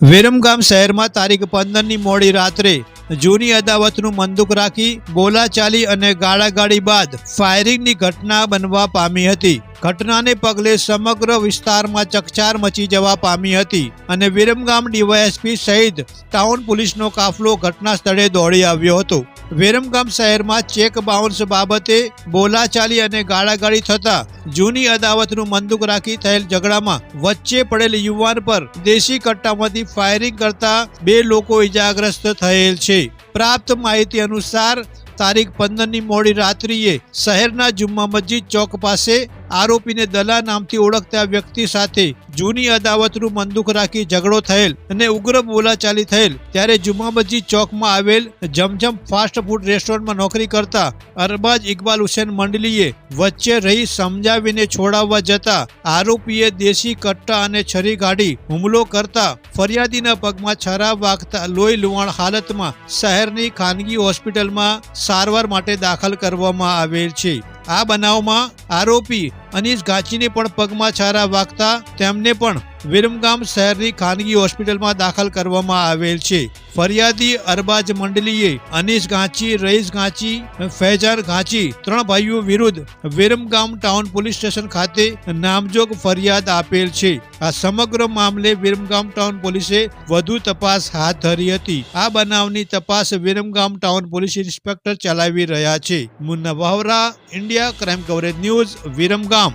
વિરમગામ શહેરમાં તારીખ પંદરની મોડી રાત્રે જૂની અદાવતનું મંદુક રાખી બોલાચાલી અને ગાળાગાળી બાદ ફાયરિંગની ઘટના બનવા પામી હતી. ઘટનાને પગલે સમગ્ર વિસ્તારમાં ચકચાર મચી જવા પામી હતી અને વિરમગામ ડીવાયએસપી સહિત ટાઉન પોલીસનો કાફલો ઘટના સ્થળે દોડી આવ્યો હતો. વિરમગામ શહેરમાં ચેક બાઉન્સ બાબતે બોલાચાલી અને ગાળાગાળી થતા જૂની અદાવતનું મંદુક રાખી થયેલ ઝઘડામાં વચ્ચે પડેલ યુવાન પર દેશી કટ્ટામાંથી ફાયરિંગ કરતા બે લોકો ઇજાગ્રસ્ત થયેલ છે. પ્રાપ્ત માહિતી અનુસાર તારીખ પંદરની મોડી રાત્રિએ શહેરના જુમ્મા મસ્જિદ ચોક પાસે આરોપીને દલા નામથી ઓળખતા વ્યક્તિ સાથે જૂની અદાવતનું બંદૂક રાખી ઝઘડો થયેલ અને ઉગ્ર બોલાચાલી થયેલ. ત્યારે જુમા મસ્જિદ ચોકમાં આવેલ જમજમ ફાસ્ટ ફૂડ રેસ્ટોરન્ટમાં નોકરી કરતા અરબાજ ઇકબાલ હુસેન મંડલીએ વચ્ચે રહી સમજાવીને છોડાવવા જતા આરોપીએ દેશી કટ્ટા અને છરી ગાડી હુમલો કરતા ફરિયાદીના પગમાં છરા વાગતા લોહી લુવાણ હાલતમાં શહેરની ખાનગી હોસ્પિટલમાં સારવાર માટે દાખલ કરવામાં આવેલ છે. આ બનાવમાં આરોપી અનીશ ઘાચીને પણ પગમાં છારા વાગતા તેમને પણ વિરમગામ શહેરની ખાનગી હોસ્પિટલમાં દાખલ કરવામાં આવેલ છે. ફરિયાદી અરબાજ મંડલીએ અનીસ ગાંચી રઈસ ગાંચી ફૈજાન ગાંચી ત્રણ ભાઈઓ વિરુદ્ધ વિરમગામ ટાઉન પોલીસ સ્ટેશન ખાતે નામજોગ ફરિયાદ આપેલ છે. આ સમગ્ર મામલે વિરમગામ ટાઉન પોલીસે વધુ તપાસ હાથ ધરી હતી. આ બનાવની તપાસ વિરમગામ ટાઉન પોલીસ ઇન્સ્પેક્ટર ચલાવી રહ્યા છે. Munna Vavra, India crime coverage news, Viramgam.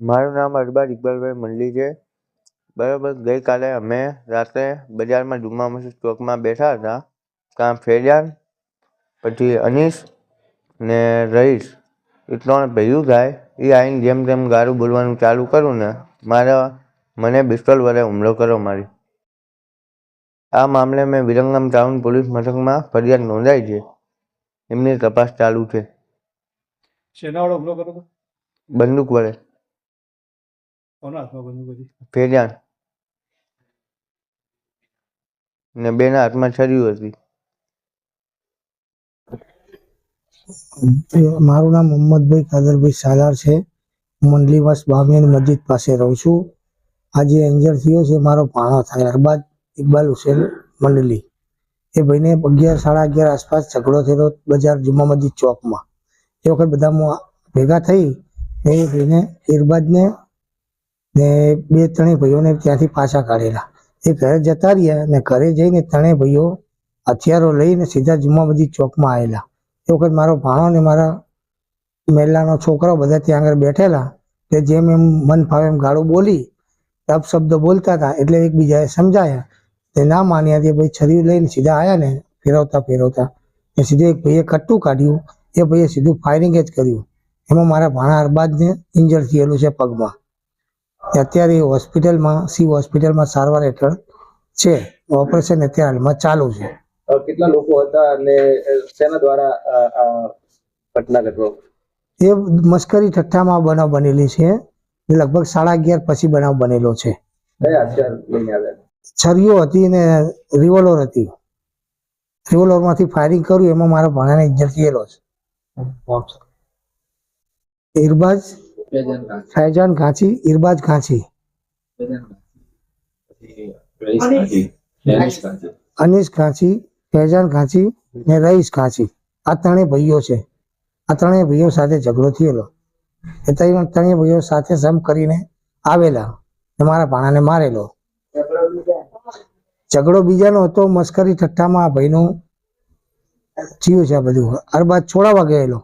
મારું નામ અરબાજ ઇકબાલભાઈ મંડલી છે. બરાબર. ગઈકાલે અમે રાત્રે બજારમાં જુમ્મા મસ્જિદ ચોકમાં બેઠા હતા. ત્યાં ફેરિયાન પછી અનીશ ને રહીશ એ ત્રણ ભેગું થાય. એ આવીને જેમ તેમ ગારું બોલવાનું ચાલુ કરું ને મારા મને પિસ્તોલ વડે હુમલો કર્યો મારી. આ મામલે મેં વિરંગામ ટાઉન પોલીસ મથકમાં ફરિયાદ નોંધાઈ છે. એમની તપાસ ચાલુ છે. શેનાવાળો હુમલો કરો બંદૂક વડે. કોના હાથમાં બંદૂક હતી? ને બેના હાથમાં છર્યું હતી મારું નામ મોહમ્મદભાઈ કાદરભાઈ સાલાર છે. મંડલીવાસ બામિયાની મસ્જિદ પાસે રહું છું. આજે એન્જર થયો છે, મારો ભાણો થાય. અરબાદ ઇકબાલ હુસેન મંડલી. એ ભાઈને અગિયાર, સાડા અગિયાર આસપાસ ઝઘડો થયેલો બજાર જુમા મસ્જિદ ચોકમાં. એ વખત બધા ભેગા થઈ એ ભાઈને ઇરબાજને ને બે ત્રણેય ભાઈઓને ત્યાંથી પાછા કાઢેલા. એ ઘરે જતા રહ્યા અને ઘરે જઈને ત્રણેય ભાઈઓ હથિયારો લઈને સીધા જુમ્મા મસ્જિદ ચોકમાં આવેલા. એ વખત મારો ભાણો ને મારા મહેલાનો છોકરો બધા ત્યાં આગળ બેઠેલા તે જેમ એમ મન ફાવે એમ ગાળો બોલી અપશબ્દ બોલતા હતા એટલે એકબીજાએ સમજાયા તે ના માન્યા તે ભાઈ છરી લઈને સીધા આવ્યા ને ફેરવતા ફેરવતા. એ સીધે એક ભાઈએ કટ્ટું કાઢ્યું, એ ભાઈએ સીધું ફાયરિંગ જ કર્યું. એમાં મારા ભાણા અરબાજને ઇન્જર થયેલું છે પગમાં. અત્યારે હોસ્પિટલમાં સી હોસ્પિટલમાં સારવાર હેઠળ છે. ઓપરેશન અત્યારે હાલમાં ચાલુ છે. કેટલા લોકો હતા અને શેના દ્વારા ઘટના ઘટવા એ મસ્કરી ઠઠ્ઠામાં બનાવ બનેલી છે. લગભગ સાડા અગિયાર પછી બનાવ બનેલો છે. છરીઓ હતી ને રિવોલ્વર હતી. રિવોલ્વરમાંથી ફાયરિંગ કર્યું એમાં મારા ભણાને ઇન્જર થયેલો છે. ઇરબાજ ફૈજાન ઘાંચી ઇરબાજ ઘાંચી અનીશ. ઘાંચી ફૈજાન ઘાંચી ને રઈસ ઘાંચી આ ત્રણેય ભાઈઓ છે. આ ત્રણેય ભાઈઓ સાથે ઝઘડો થયેલો. એ ત્રણેય ભાઈઓ સાથે સમ કરીને આવેલા મારા ભાણાને મારેલો. ઝઘડો બીજાનો હતો મસ્કરી ઠઠ્ઠામાં આ ભાઈનું થયું છે આ બધું. અરબાદ છોડાવવા ગયેલો.